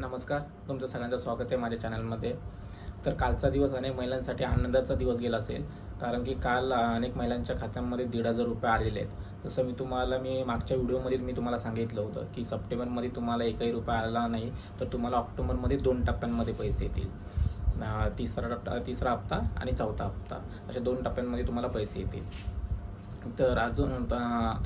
नमस्कार तुमचं सगळ्यांचं स्वागत आहे माझ्या चॅनलमध्ये. तर कालचा दिवस अनेक महिलांसाठी आनंदाचा दिवस गेला असेल कारण की काल अनेक महिलांच्या खात्यांमध्ये दीड हजार रुपये आलेले आहेत. जसं मी तुम्हाला मी मागच्या व्हिडिओमध्ये मी तुम्हाला सांगितलं होतं की सप्टेंबरमध्ये तुम्हाला एकही रुपया आला नाही तर तुम्हाला ऑक्टोबरमध्ये दोन टप्प्यांमध्ये पैसे येतील. तिसरा टप्पा तिसरा हप्ता आणि चौथा हप्ता अशा दोन टप्प्यांमध्ये तुम्हाला पैसे येतील. तर अजून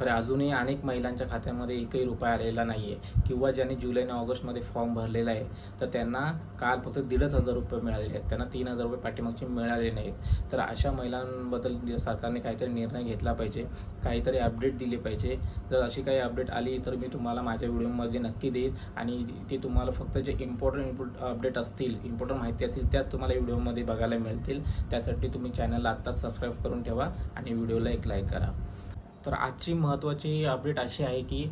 तर अजूनही अनेक महिलांच्या खात्यामध्ये एकही रुपया आलेला नाही आहे किंवा ज्यांनी जुलै आणि ऑगस्टमध्ये फॉर्म भरलेला आहे तर त्यांना काल फक्त दीडच हजार रुपये मिळालेले आहेत. त्यांना तीन हजार रुपये पाठीमागचे मिळाले नाहीत. तर अशा महिलांबद्दल सरकारने काहीतरी निर्णय घेतला पाहिजे काहीतरी अपडेट दिली पाहिजे. जर अशी काही अपडेट आली तर मी तुम्हाला माझ्या व्हिडिओमध्ये नक्की देईन. आणि ती तुम्हाला फक्त जे इम्पॉर्टंट इम्पॉर्ट अपडेट असतील इम्पॉर्टंट माहिती असतील त्याच तुम्हाला व्हिडिओमध्ये बघायला मिळतील. त्यासाठी तुम्ही चॅनलला आत्ताच सबस्क्राईब करून ठेवा आणि व्हिडिओला एक लाईक करा. तर आजची महत्त्वाची अपडेट अशी आहे की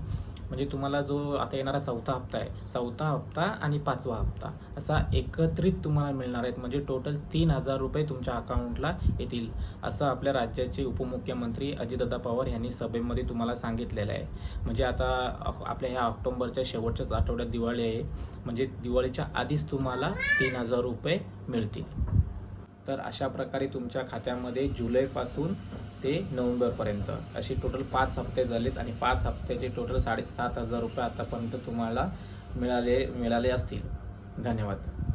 म्हणजे तुम्हाला जो आता येणारा चौथा हप्ता आहे चौथा हप्ता आणि पाचवा हप्ता असा एकत्रित तुम्हाला मिळणार आहेत. म्हणजे टोटल तीन हजार रुपये तुमच्या अकाउंटला येतील असं आपल्या राज्याचे उपमुख्यमंत्री अजितदादा पवार यांनी सभेमध्ये तुम्हाला सांगितलेलं आहे. म्हणजे आता आपल्या ह्या ऑक्टोबरच्या शेवटच्याच आठवड्यात दिवाळी आहे. म्हणजे दिवाळीच्या आधीच तुम्हाला तीन हजार रुपये मिळतील. तर अशा प्रकारे तुमच्या खात्यामध्ये जुलैपासून ते नोव्हेंबरपर्यंत असे टोटल पाच हप्ते झालेत आणि पाच हप्त्याचे टोटल साडेसात हजार रुपये आतापर्यंत तुम्हाला मिळाले मिळाले असतील. धन्यवाद.